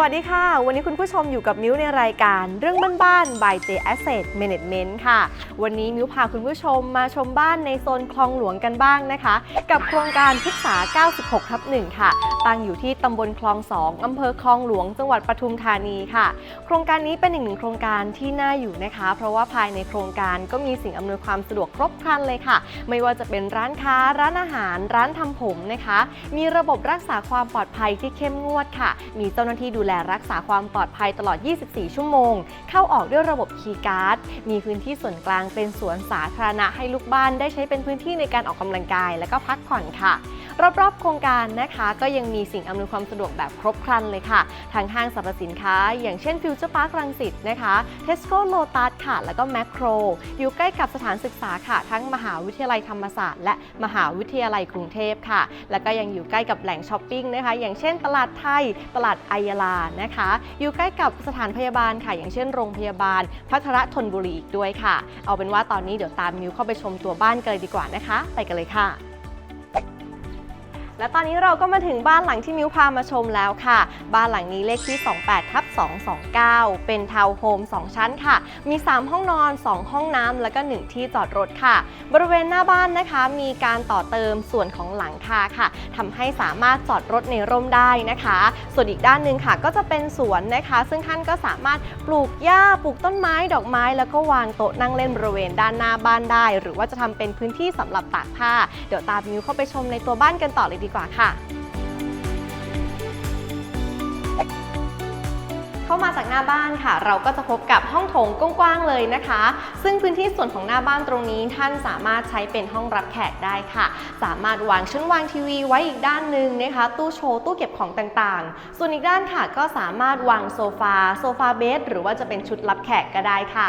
วัสดีค่ะ วันนี้คุณผู้ชมอยู่กับมิ้วในรายการเรื่องบ้านๆ by J Asset Management ค่ะ วันนี้มิ้วพาคุณผู้ชมมาชมบ้านในโซนคลองหลวงกันบ้างนะคะ กับโครงการพฤกษา 96 ทับ 1 ค่ะ ตั้งอยู่ที่ตำบลคลอง 2 อำเภอคลองหลวง จังหวัดปทุมธานีค่ะ โครงการนี้เป็นอีกหนึ่งโครงการที่น่าอยู่นะคะ เพราะว่าภายในโครงการก็มีสิ่งอำนวยความสะดวกครบครันเลยค่ะ ไม่ว่าจะเป็นร้านค้า ร้านอาหาร ร้านทำผมนะคะ มีระบบรักษาความปลอดภัยที่เข้มงวดค่ะ มีเจ้าหน้าที่ดูแลรักษาความปลอดภัยตลอด 24 ชั่วโมง เข้าออกด้วยระบบคีย์การ์ด มีพื้นที่ส่วนกลางเป็นสวนสาธารณะให้ลูกบ้านได้ใช้เป็นพื้นที่ในการออกกำลังกาย และก็พักผ่อนค่ะ รอบๆ โครงการนะคะ ก็ยังมีสิ่งอำนวยความสะดวกแบบครบครันเลยค่ะ ทางห้างสรรพสินค้า อย่างเช่นฟิวเจอร์พาร์ครังสิตนะคะเทสโก้โลตัสค่ะ แล้วก็แมคโคร อยู่ใกล้กับสถานศึกษาค่ะ ทั้งมหาวิทยาลัยธรรมศาสตร์และมหาวิทยาลัยกรุงเทพค่ะ แล้วก็ยังอยู่ใกล้กับแหล่งช้อปปิ้งนะคะ อย่างเช่น ตลาดไทย ตลาดไอยาลานะคะ อยู่ใกล้กับสถานพยาบาลค่ะ อย่างเช่น โรงพยาบาลพัทรทนบุรีอีกด้วยค่ะ เอาเป็นว่าตอนนี้เดี๋ยวตามมิวเข้าไปชมตัวบ้านกันเลยดีกว่านะคะ ไปกันเลยค่ะ และตอนนี้เราก็มาถึงบ้านหลังที่มิวพามาชมแล้วค่ะ บ้านหลังนี้เลขที่ 28ทับ229 เป็นทาวน์โฮม 2 ชั้นค่ะ มี 3 ห้องนอน 2 ห้องน้ำแล้วก็ 1 ที่จอดรถค่ะ บริเวณหน้าบ้านนะคะ มีการต่อเติมส่วนของหลังคาค่ะทำให้สามารถจอดรถในร่มได้นะคะ ส่วนอีกด้านหนึ่งค่ะ ก็จะเป็นสวนนะคะ ซึ่งท่านก็สามารถปลูกหญ้าปลูกต้นไม้ดอกไม้ แล้วก็วางโต๊ะนั่งเล่นบริเวณด้านหน้าบ้านได้ หรือว่าจะทำเป็นพื้นที่สำหรับตากผ้า เดี๋ยวตามมิวเข้าไปชมในตัวบ้านกันต่อเลยดีกว่าค่ะ เข้ามาจากหน้าบ้านค่ะ เราก็จะพบกับห้องโถงกว้างๆเลยนะคะ ซึ่งพื้นที่ส่วนของหน้าบ้านตรงนี้ท่านสามารถใช้เป็นห้องรับแขกได้ค่ะ สามารถวางชั้นวางทีวีไว้อีกด้านหนึ่งนะคะ ตู้โชว์ตู้เก็บของต่างๆ ส่วนอีกด้านค่ะก็สามารถวางโซฟาโซฟาเบดหรือว่าจะเป็นชุดรับแขกก็ได้ค่ะ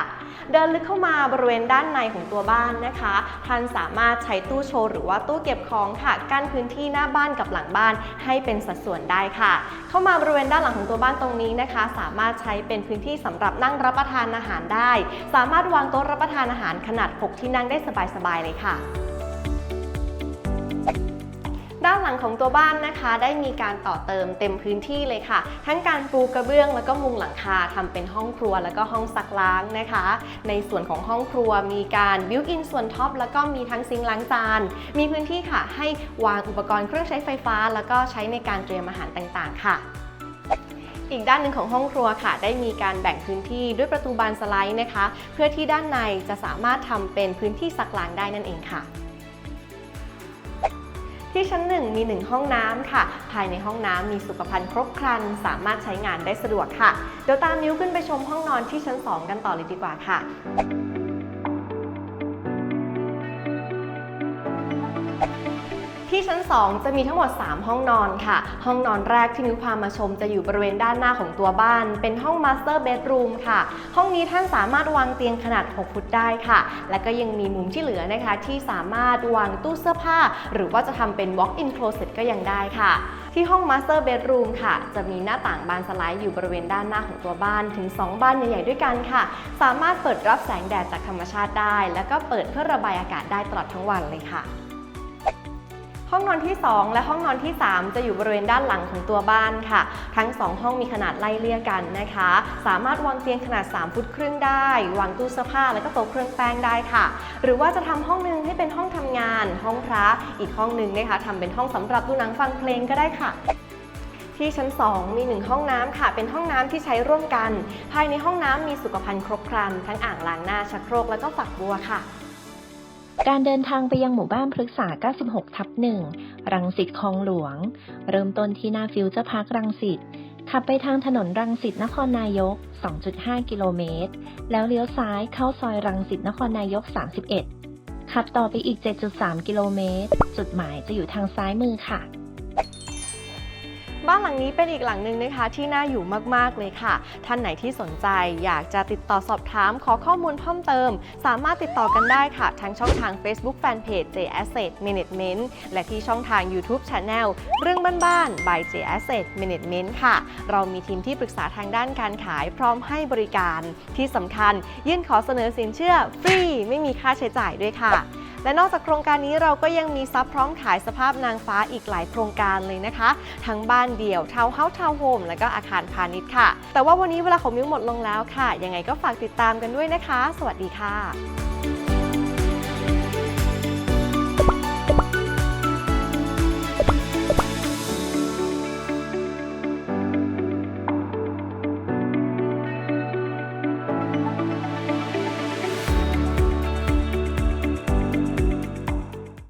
เดินลึกเข้ามาบริเวณด้านในของตัวบ้านนะคะ ท่านสามารถใช้ตู้โชว์หรือว่าตู้เก็บของค่ะ กั้นพื้นที่หน้าบ้านกับหลังบ้านให้เป็นสัดส่วนได้ค่ะ เข้ามาบริเวณด้านหลังของตัวบ้านตรงนี้นะคะ สามารถใช้เป็นพื้นที่สำหรับนั่งรับประทานอาหารได้ สามารถวางโต๊ะรับประทานอาหารขนาด 6 ที่นั่งได้สบายๆเลยค่ะ ด้านหลังของตัวบ้านนะคะ ได้มีการต่อเติมเต็มพื้นที่เลยค่ะ ทั้งการปูกระเบื้องแล้วก็มุงหลังคาทำเป็นห้องครัวแล้วก็ห้องซักล้างนะคะ ในส่วนของห้องครัวมีการบิวอินส่วนท็อปแล้วก็มีทั้งซิงล้างจาน มีพื้นที่ค่ะ ให้วางอุปกรณ์เครื่องใช้ไฟฟ้า แล้วก็ใช้ในการเตรียมอาหารต่างๆ ค่ะอีกด้านหนึ่งของห้องครัวค่ะ ได้มีการแบ่งพื้นที่ด้วยประตูบานสไลด์นะคะ เพื่อที่ด้านในจะสามารถทำเป็นพื้นที่ซักล้างได้นั่นเองค่ะ ที่ชั้นหนึ่งมีหนึ่งห้องน้ำค่ะ ภายในห้องน้ำมีสุขภัณฑ์ครบครัน สามารถใช้งานได้สะดวกค่ะ เดี๋ยวตามมิ้วขึ้นไปชมห้องนอนที่ชั้น 2 กันต่อเลยดีกว่าค่ะ ที่ชั้น 2 จะมีทั้งหมด 3 ห้องนอนค่ะ ห้องนอนแรกที่นิ้วพามาชมจะอยู่บริเวณด้านหน้าของตัวบ้าน เป็นห้อง Master Bedroom ค่ะ ห้องนี้ท่านสามารถวางเตียงขนาด 6 ฟุตได้ค่ะ และก็ยังมีมุมที่เหลือนะคะ ที่สามารถวางตู้เสื้อผ้า หรือว่าจะทำเป็น Walk-in Closet ก็ยังได้ค่ะ ที่ห้อง Master Bedroom ค่ะ จะมีหน้าต่างบานสไลด์อยู่บริเวณด้านหน้าของตัวบ้านถึง 2บานใหญ่ๆด้วยกันค่ะ สามารถเปิดรับแสงแดดจากธรรมชาติได้ แล้วก็เปิดเพื่อระบายอากาศได้ตลอดทั้งวันเลยค่ะ ห้องนอนที่ 2 และห้องนอนที่ 3 จะอยู่บริเวณด้านหลังของตัวบ้านค่ะ ทั้ง 2 ห้องมีขนาดไล่เลี่ยกันนะคะ สามารถวางเตียงขนาด 3 ฟุตครึ่งได้ วางตู้เสื้อผ้าแล้วก็โต๊ะเครื่องแป้งได้ค่ะ หรือว่าจะทำห้องนึงให้เป็นห้องทำงาน ห้องพระอีกห้องนึงนะคะทำเป็นห้องสำหรับดูหนังฟังเพลงก็ได้ค่ะที่ชั้น 2 มี 1 ห้องน้ำค่ะ เป็นห้องน้ำที่ใช้ร่วมกัน ภายในห้องน้ำมีสุขภัณฑ์ครบครัน ทั้งอ่างล้างหน้าชักโครกแล้วก็ฝักบัวค่ะ การเดินทางไปยังหมู่บ้านพฤกษา 96 ทับ 1 รังสิตคลองหลวง เริ่มต้นที่หน้าฟิวเจอร์พาร์ครังสิต ขับไปทางถนนรังสิตนครนายก 2.5 กิโลเมตร แล้วเลี้ยวซ้ายเข้าซอยรังสิตนครนายก 31 ขับต่อไปอีก 7.3 กิโลเมตร จุดหมายจะอยู่ทางซ้ายมือค่ะ บ้านหลังนี้เป็นอีกหลังหนึ่งนะคะที่น่าอยู่มากๆเลยค่ะ ท่านไหนที่สนใจอยากจะติดต่อสอบถามขอข้อมูลเพิ่มเติม สามารถติดต่อกันได้ค่ะ ทั้งช่องทาง Facebook Fanpage J Asset Management และที่ช่องทาง YouTube Channel เรื่องบ้านๆ by J Asset Management ค่ะ เรามีทีมที่ปรึกษาทางด้านการขายพร้อมให้บริการที่สำคัญ ยื่นขอเสนอสินเชื่อฟรีไม่มีค่าใช้จ่ายด้วยค่ะ และนอกจากโครงการนี้เราก็ยังมีซับพร้อมขายสภาพนางฟ้าอีกหลายโครงการเลยนะคะ ทั้งบ้านเดี่ยวทาวน์เฮาส์ทาวน์โฮมและก็อาคารพาณิชย์ค่ะ แต่ว่าวันนี้เวลาของมิ้วหมดลงแล้วค่ะ ยังไงก็ฝากติดตามกันด้วยนะคะ สวัสดีค่ะ